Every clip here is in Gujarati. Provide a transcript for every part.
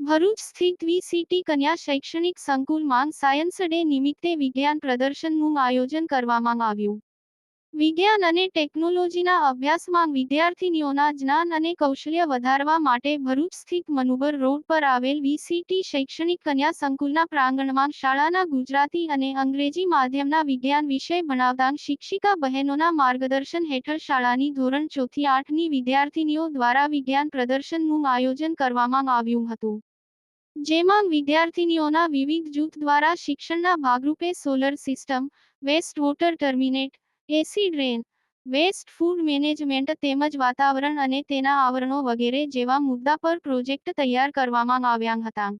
ભરૂચ સ્થિત વીસીટી કન્યા શૈક્ષણિક સંકુલમાં સાયન્સ ડે નિમિત્તે વિજ્ઞાન પ્રદર્શનનું આયોજન કરવામાં આવ્યું. વિજ્ઞાન અને ટેકનોલોજીના અભ્યાસમાં વિદ્યાર્થીનીઓના જ્ઞાન અને કૌશલ્ય વધારવા માટે ભરૂચ સ્થિત મનુબર રોડ પર આવેલ વીસીટી શૈક્ષણિક કન્યા સંકુલના પ્રાંગણમાં શાળાના ગુજરાતી અને અંગ્રેજી માધ્યમના વિજ્ઞાન વિષય ભણાવતા શિક્ષિકા બહેનોના માર્ગદર્શન હેઠળ શાળાની ધોરણ ચોથી આઠની વિદ્યાર્થીનીઓ દ્વારા વિજ્ઞાન પ્રદર્શનનું આયોજન કરવામાં આવ્યું હતું. જેમાં વિદ્યાર્થીનીઓના વિવિધ જૂથ દ્વારા શિક્ષણના ભાગરૂપે solar system, waste water terminate, AC drain, waste food management તેમજ વાતાવરણ અને તેના આવરણો વગેરે જેવા મુદ્દા પર પ્રોજેક્ટ તૈયાર કરવામાં આવ્યા હતા.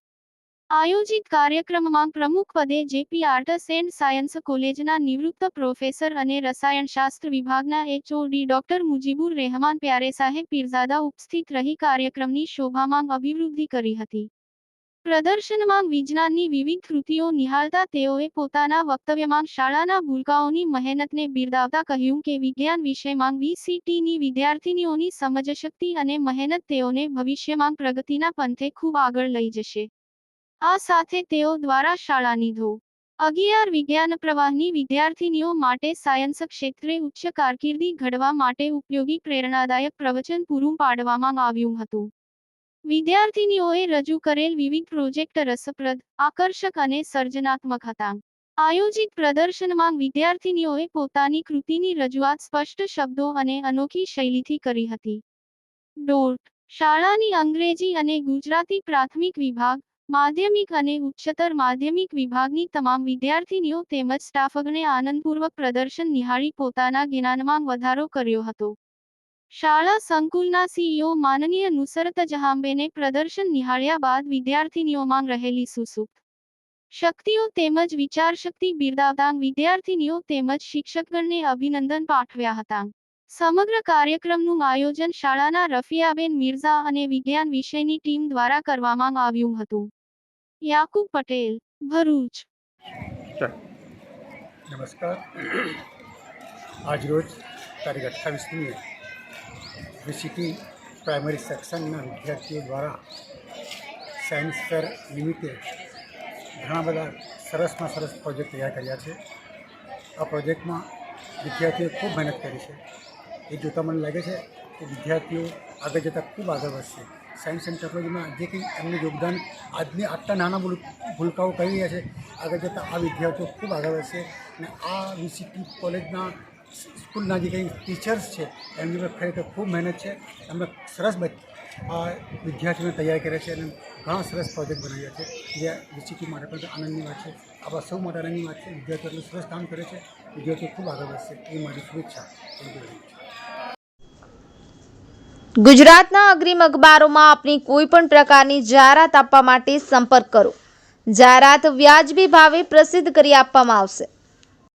આયોજિત કાર્યક્રમમાં પ્રમુખ પદે જેપી આર્ટસ એન્ડ સાયન્સ કોલેજના નિવૃત્ત પ્રોફેસર અને રસાયણશાસ્ત્ર વિભાગના એચઓડી ડોક્ટર મુજીબુર રહેમાન પ્યારે સાહેબ પીરઝાદા ઉપસ્થિત રહી કાર્યક્રમની શોભામાં અભિવૃદ્ધિ કરી હતી. પ્રદર્શનમાં વિજ્ઞાનની વિવિધ કૃતિઓ નિહાળતા તેઓએ પોતાના વક્તવ્યમાં શાળાના ભૂલકાઓની મહેનતને બિરદાવતા કહ્યું કે વિજ્ઞાન વિષયમાં વીસીટીની વિદ્યાર્થીનીઓની સમજશક્તિ અને મહેનત તેઓને ભવિષ્યમાં પ્રગતિના પંથે ખૂબ આગળ લઈ જશે. આ સાથે તેઓ દ્વારા શાળાની ધો. અગિયાર વિજ્ઞાન પ્રવાહની વિદ્યાર્થીનીઓ માટે સાયન્સ ક્ષેત્રે ઉચ્ચ કારકિર્દી ઘડવા માટે ઉપયોગી પ્રેરણાદાયક પ્રવચન પૂરું પાડવામાં આવ્યું હતું. વિદ્યાર્થીનીઓએ રજૂ કરેલ વિવિધ પ્રોજેક્ટ રસપ્રદ, આકર્ષક અને સર્જનાત્મક હતા. આયોજિત પ્રદર્શનમાં વિદ્યાર્થીનીઓએ પોતાની કૃતિની રજૂઆત સ્પષ્ટ શબ્દો અને અનોખી શૈલીથી કરી હતી. ડોટ, શાળાની અંગ્રેજી અને ગુજરાતી પ્રાથમિક વિભાગ, માધ્યમિક અને ઉચ્ચતર માધ્યમિક વિભાગની તમામ વિદ્યાર્થીનીઓ તેમજ સ્ટાફગણે આનંદપૂર્વક પ્રદર્શન નિહાળી પોતાના જ્ઞાનમાં વધારો કર્યો હતો. શાળા સંકુલના સીઈઓ માનનીય નુસરત જહાંબેને પ્રદર્શન નિહાળ્યા બાદ વિદ્યાર્થીનીઓમાં રહેલી સુસુપ્ત શક્તિઓ તેમજ વિચારશક્તિ બિરદાવતા વિદ્યાર્થીનીઓ તેમજ શિક્ષકગણને અભિનંદન પાઠવ્યા હતા. સમગ્ર કાર્યક્રમનું આયોજન શાળાના રફિયાબેન મિર્ઝા અને વિજ્ઞાન વિષયની ટીમ દ્વારા કરવામાં આવ્યું હતું. યાકુબ પટેલ, ભરૂચ. નમસ્કાર. આજરોજ તારીખ અઠ્ઠાવીસમીએ વીસીટી પ્રાઇમરી સેક્શનના વિદ્યાર્થીઓ દ્વારા સાયન્સ ફેર નિમિત્તે ઘણા બધા સરસમાં સરસ પ્રોજેક્ટ તૈયાર કર્યા છે. આ પ્રોજેક્ટમાં વિદ્યાર્થીઓએ ખૂબ મહેનત કરી છે. એ જોતાં મને લાગે છે કે વિદ્યાર્થીઓ આગળ જતાં ખૂબ આગળ વધશે. સાયન્સ એન્ડ ટેકનોલોજીમાં જે કંઈ એમનું યોગદાન આજની આટલા નાના ભૂલ, ભૂલકાઓ કરી રહ્યા છે, આગળ જતાં આ વિદ્યાર્થીઓ ખૂબ આગળ વધશે અને આ વીસીટી કોલેજના સ્કૂલના જે કંઈ ટીચર્સ છે, એમની પર ખરેખર ખૂબ મહેનત છે. એમને સરસ વિદ્યાર્થીઓને તૈયાર કરે છે અને ઘણા સરસ પ્રોજેક્ટ બનાવ્યા છે. જે વીસીટી માટે પણ આનંદની વાત છે. આપણા સૌ માટે આનંદની વાત છે. વિદ્યાર્થીઓ સરસ કામ કરે છે. વિદ્યાર્થીઓ ખૂબ આગળ વધશે. એ મારી શુભેચ્છા. થેન્ક યુ ગુજરાતના અગ્રીમ અખબારોમાં આપની કોઈ પણ પ્રકારની જાહેરાત આપવા માટે સંપર્ક કરો. જાહેરાત વ્યાજબી ભાવે પ્રસિદ્ધ કરી આપવામાં આવશે.